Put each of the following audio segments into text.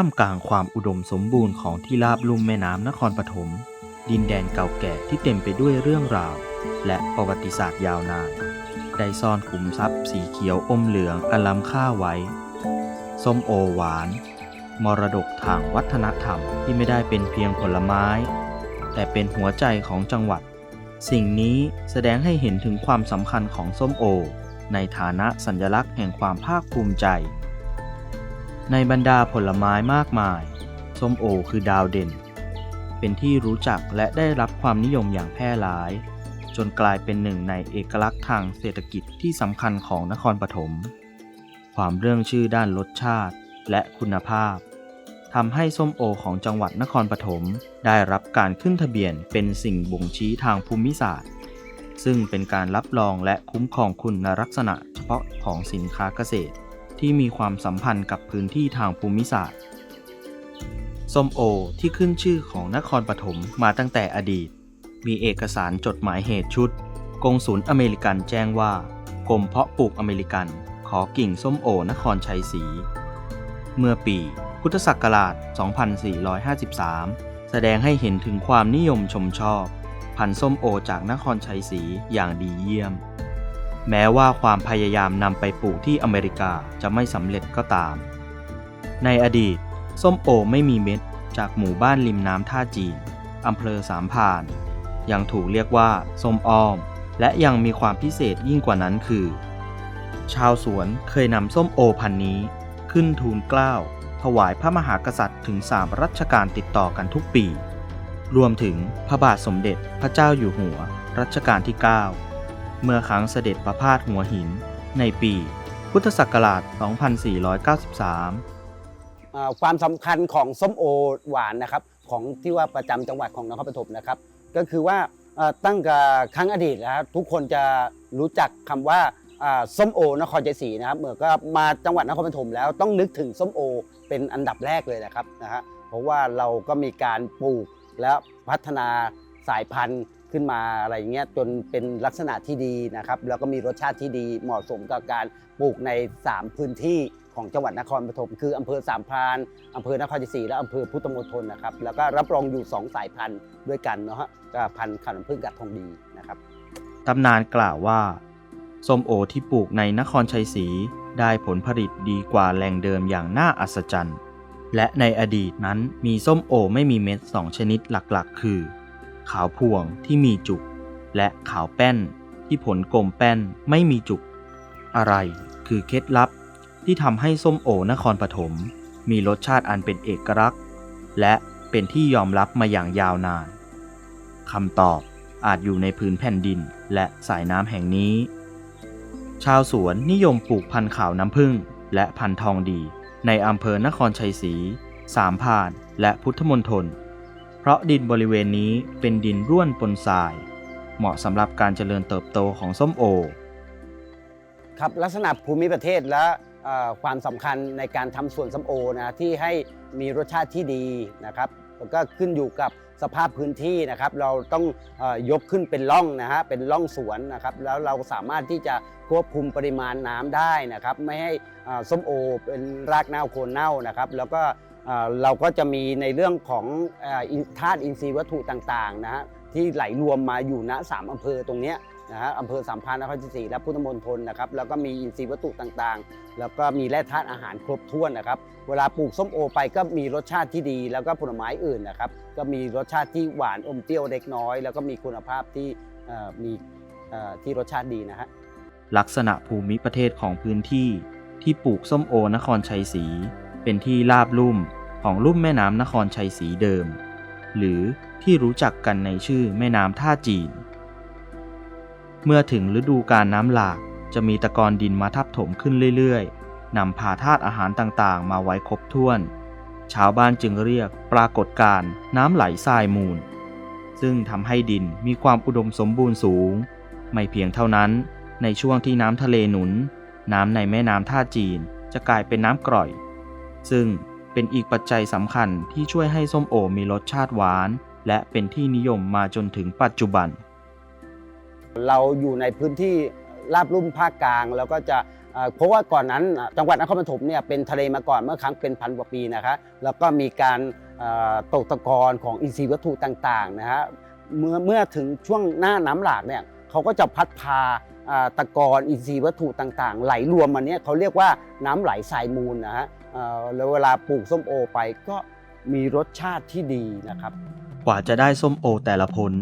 ท่ามกลางความอุดมสมบูรณ์ของที่ราบลุ่มแม่น้ำนครปฐม ดินแดนเก่าแก่ที่เต็มไปด้วยเรื่องราว และประวัติศาสตร์ยาวนาน ได้ซ่อนขุมทรัพย์สีเขียวอมเหลืองอล้ำค่าไว้ ส้มโอหวาน มรดกทางวัฒนธรรมที่ไม่ได้เป็นเพียงผลไม้ แต่เป็นหัวใจของจังหวัด สิ่งนี้แสดงให้เห็นถึงความสำคัญของส้มโอ ในฐานะสัญลักษณ์แห่งความภาคภูมิใจ ในบรรดาผลไม้มากมาย ส้มโอคือดาวเด่น เป็นที่รู้จักและได้รับความนิยมอย่างแพร่หลาย จนกลายเป็นหนึ่งในเอกลักษณ์ทางเศรษฐกิจที่สำคัญของนครปฐม ความเรื่องชื่อด้านรสชาติและคุณภาพทำให้ส้มโอของจังหวัดนครปฐมได้รับการขึ้นทะเบียนเป็นสิ่งบ่งชี้ทางภูมิศาสตร์ ซึ่งเป็นการรับรองและคุ้มครองคุณลักษณะเฉพาะของสินค้าเกษตร ที่มีความสัมพันธ์กับพื้นที่ทางภูมิศาสตร์ส้มโอที่ขึ้นชื่อของนครปฐมมาตั้งแต่อดีต มีเอกสารจดหมายเหตุชุดกงศูนย์อเมริกันแจ้งว่ากรมเพาะปลูกอเมริกัน ขอกิ่งส้มโอนครชัยศรี เมื่อปีพุทธศักราช 2453 แสดงให้เห็นถึงความนิยมชมชอบ พันธุ์ส้มโอจากนครชัยศรีอย่างดีเยี่ยม แม้ว่าความพยายามนำไปปลูกที่อเมริกาจะไม่สำเร็จก็ตาม ในอดีต ส้มโอไม่มีเม็ดจากหมู่บ้านริมน้ำท่าจีนอำเภอสามพาน ยังถูกเรียกว่าส้มอ้อม และยังมีความพิเศษยิ่งกว่านั้นคือ ชาวสวนเคยนำส้มโอพันนี้ ขึ้นทูลเกล้า ถวายพระมหากษัตริย์ถึงสามรัชกาลติดต่อกันทุกปี รวมถึงพระบาทสมเด็จพระเจ้าอยู่หัวรัชกาลที่ 9 เมื่อครั้งเสด็จประพาสหัวหิน ในปีพุทธศักราช 2493 ความสำคัญของส้มโอหวานนะครับของที่ว่าประจำจังหวัดของนครปฐมนะครับ ก็คือว่าตั้งแต่ครั้งอดีตนะครับทุกคนจะรู้จักคำว่าอ่าส้มโอนครชัยศรีนะครับเมื่อก็มาจังหวัดนครปฐมแล้วต้องนึกถึงส้มโอเป็นอันดับแรกเลยนะครับนะฮะเพราะว่าเราก็มีการปลูกและพัฒนาสายพันธุ์ ขึ้นมาอะไรอย่างเงี้ยจนเป็นลักษณะที่ดีนะครับแล้วก็มีรสชาติที่ดีเหมาะสมกับการปลูกใน 3 พื้นที่ของจังหวัดนครปฐมคืออำเภอสามพรานอำเภอนครชัยศรีและอำเภอพุทธมณฑลนะครับแล้วก็รับรองอยู่ 2 สายพันธุ์ด้วยกันเนาะฮะก็พันธุ์ขน้ำผึ้งกับทองดีนะครับตำนานกล่าวว่าส้มโอที่ปลูกในนครชัยศรีได้ผลผลิตดีกว่าแหล่งเดิมอย่างน่าอัศจรรย์ และในอดีตนั้นมีส้มโอไม่มีเม็ดสองชนิดหลักๆ คือ ขาวพวงที่มีจุก และขาวแป้นที่ผลกลมแป้นไม่มีจุก อะไรคือเคล็ดลับที่ทำให้ส้มโอนครปฐมมีรสชาติอันเป็นเอกลักษณ์ และเป็นที่ยอมรับมาอย่างยาวนานคำตอบอาจอยู่ในพื้นแผ่นดินและสายน้ำแห่งนี้ ชาวสวนนิยมปลูกพันธุ์ขาวน้ำผึ้งและพันธุ์ทองดีในอำเภอนครชัยศรีสามพาน และพุทธมณฑล เพราะดินบริเวณนี้เป็นดินร่วนปนทราย เหมาะสำหรับการเจริญเติบโตของส้มโอ ครับลักษณะภูมิประเทศและความสำคัญในการทำสวนส้มโอนะที่ให้มีรสชาติที่ดีนะครับแล้วก็ขึ้นอยู่กับสภาพพื้นที่นะครับ เราต้องอยกขึ้นเป็นร่องนะฮะเป็นร่องสวนนะครับ แล้วเราสามารถที่จะควบคุมปริมาณน้ำได้นะครับ ไม่ให้ส้มโอเป็นรากเน่าโคนเน่านะครับ แล้วก็ เราก็จะมีในเรื่องของธาตุอินทรีย์วัตถุต่างๆนะฮะที่ไหลรวมมาอยู่ณสามอำเภอตรงนี้นะฮะอำเภอสามพรานนครชัยศรีและพุทธมณฑลนะครับแล้วก็มีอินทรีย์วัตถุต่างๆ แล้วก็มีแร่ธาตุอาหารครบถ้วนนะครับ เวลาปลูกส้มโอไปก็มีรสชาติที่ดี แล้วก็ผลไม้อื่นนะครับ ก็มีรสชาติที่หวานอมเปรี้ยวเล็กน้อย แล้วก็มีคุณภาพที่มีที่รสชาติดีนะฮะลักษณะภูมิประเทศของพื้นที่ที่ปลูกส้มโอนครชัยศรีเป็นที่ราบลุ่ม ของลุ่มแม่น้ำนครชัยศรีเดิม หรือที่รู้จักกันในชื่อแม่น้ำท่าจีน เมื่อถึงฤดูการน้ำหลากจะมีตะกอนดินมาทับถมขึ้นเรื่อยๆนำพาธาตุอาหารต่างๆ มาไว้ครบถ้วน ชาวบ้านจึงเรียกปรากฏการน้ำไหลทรายมูล ซึ่งทำให้ดินมีความอุดมสมบูรณ์สูง ไม่เพียงเท่านั้น ในช่วงที่น้ำทะเลหนุน น้ำในแม่น้ำท่าจีนจะกลายเป็นน้ำกร่อย ซึ่ง เป็นอีกปัจจัยสำคัญที่ช่วยให้ส้มโอมีรสชาติหวาน และเป็นที่นิยมมาจนถึงปัจจุบัน เราอยู่ในพื้นที่ราบลุ่มภาคกลางแล้วก็จะเพราะว่าก่อนนั้นจังหวัดนครปฐมเนี่ยเป็นทะเลมาก่อนเมื่อครั้งเป็นพันกว่าปีนะคะแล้วก็มีการตกตะกอนของอินทรีย์วัตถุต่างๆนะฮะเมื่อเมื่อถึงช่วงหน้าน้ำหลากเนี่ยเขาก็จะพัดพาตะกอนอินทรีย์วัตถุต่างๆ ไหลรวมมาเนี่ยเขาเรียกว่าน้ำไหลทรายมูลนะฮะ แล้วเวลาปลูกส้มโอไปก็มีรสชาติที่ดีนะครับ กว่าจะได้ส้มโอแต่ละผล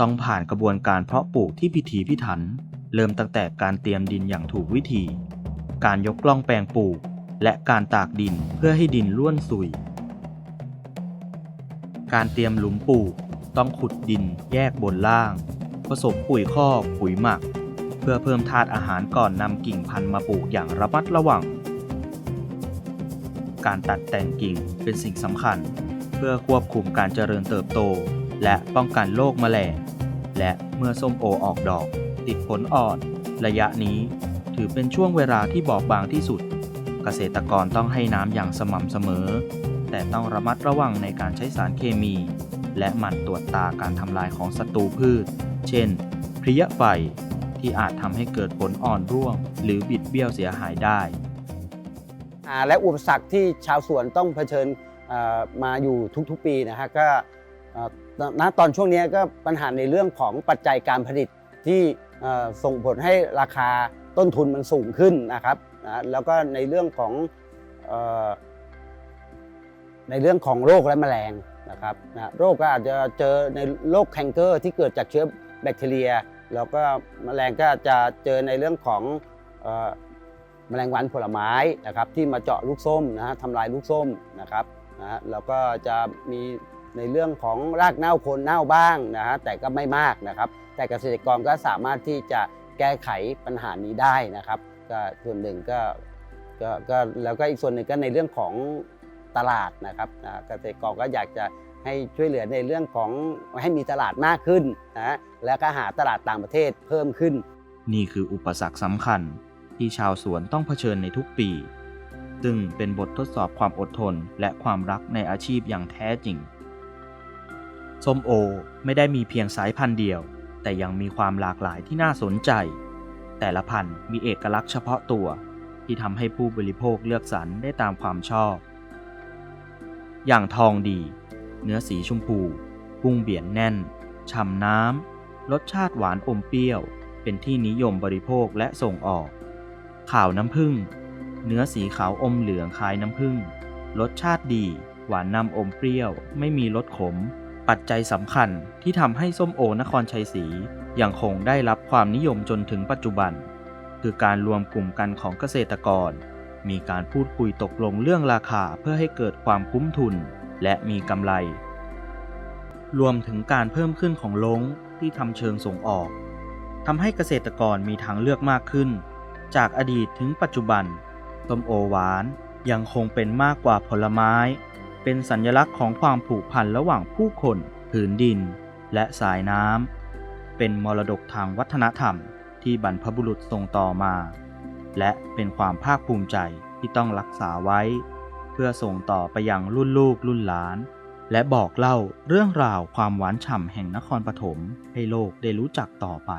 ต้องผ่านกระบวนการเพาะปลูกที่พิถีพิถัน เริ่มตั้งแต่การเตรียมดินอย่างถูกวิธี การยกล่องแปลงปลูก และการตากดินเพื่อให้ดินร่วนซุย การเตรียมหลุมปลูก ต้องขุดดินแยกบนล่าง ผสมปุ๋ยคอกปุ๋ยหมัก เพื่อเพิ่มธาตุอาหารก่อนนำกิ่งพันธุ์มาปลูกอย่างระมัดระวัง การตัดแต่งกิ่งเป็นสิ่งสำคัญ เพื่อควบคุมการเจริญเติบโต และป้องกันโรคแมลง และเมื่อส้มโอออกดอก ติดผลอ่อน ระยะนี้ ถือเป็นช่วงเวลาที่บอบบางที่สุด เกษตรกรต้องให้น้ำอย่างสม่ำเสมอ แต่ต้องระมัดระวังในการใช้สารเคมี และหมั่นตรวจตาการทำลายของศัตรูพืช เช่นเพลี้ยไฟที่อาจทำให้เกิดผลอ่อนร่วง หรือบิดเบี้ยวเสียหายได้าและอุปสรรคที่ชาวสวนต้องเผชิญมาอยู่ทุกๆปีนะฮะก็ณตอนช่วงนี้ก็ปัญหาในเรื่องของปัจจัยการผลิตที่ส่งผลให้ราคาต้นทุนมันสูงขึ้นนะครับนะแล้วก็ในเรื่องของในเรื่องของโรคและแมลงนะครับนะโรคก็อาจจะเจอในโรคแคนเกอร์ที่เกิดจากเชื้อแบคทีเรีย แล้วก็แมลงก็จะเจอในเรื่องของ แมลงวันผลไม้นะครับที่มาเจาะลูกส้มนะฮะทำลายลูกส้มนะครับนะฮะแล้วก็จะมีในเรื่องของรากเน่าโคนเน่าบ้างนะฮะแต่ก็ไม่มากนะครับ แต่เกษตรกรก็สามารถที่จะแก้ไขปัญหานี้ได้นะครับ ก็ส่วนหนึ่งก็ก็ก็แล้วก็อีกส่วนหนึ่งก็ในเรื่องของตลาดนะครับนะเกษตรกรก็อยากจะให้ช่วยเหลือในเรื่องของให้มีตลาดมากขึ้นนะฮะแล้วก็หาตลาดต่างประเทศเพิ่มขึ้น นี่คืออุปสรรคสำคัญ ที่ชาวสวนต้องเผชิญในทุกปี ซึ่งเป็นบททดสอบความอดทนและความรักในอาชีพอย่างแท้จริง ส้มโอไม่ได้มีเพียงสายพันธุ์เดียว แต่ยังมีความหลากหลายที่น่าสนใจ แต่ละพันธุ์มีเอกลักษณ์เฉพาะตัว ที่ทำให้ผู้บริโภคเลือกสรรได้ตามความชอบ อย่างทองดี เนื้อสีชมพูกุ้งเบียนแน่นฉ่ำน้ำรสชาติหวานอมเปรี้ยว เป็นที่นิยมบริโภคและส่งออก ข่าวน้ำผึ้งเนื้อสีขาวอมเหลืองคล้ายน้ำผึ้งรสชาติดี หวานนำอมเปรี้ยว ไม่มีรสขม ปัจจัยสำคัญที่ทำให้ส้มโอนครชัยศรียังคงได้รับความนิยมจนถึงปัจจุบัน คือการรวมกลุ่มกันของเกษตรกร มีการพูดคุยตกลงเรื่องราคาเพื่อให้เกิดความคุ้มทุนและมีกำไร รวมถึงการเพิ่มขึ้นของลงที่ทำเชิงส่งออกทำให้เกษตรกรมีทางเลือกมากขึ้น จากอดีตถึงปัจจุบัน ส้มโอหวานยังคงเป็นมากกว่าผลไม้ เป็นสัญลักษณ์ของความผูกพันระหว่างผู้คน ผืนดิน และสายน้ำ เป็นมรดกทางวัฒนธรรมที่บรรพบุรุษส่งต่อมา และเป็นความภาคภูมิใจที่ต้องรักษาไว้ เพื่อส่งต่อไปยังรุ่นลูกรุ่นหลาน และบอกเล่าเรื่องราวความหวานฉ่ำแห่งนครปฐมให้โลกได้รู้จักต่อไป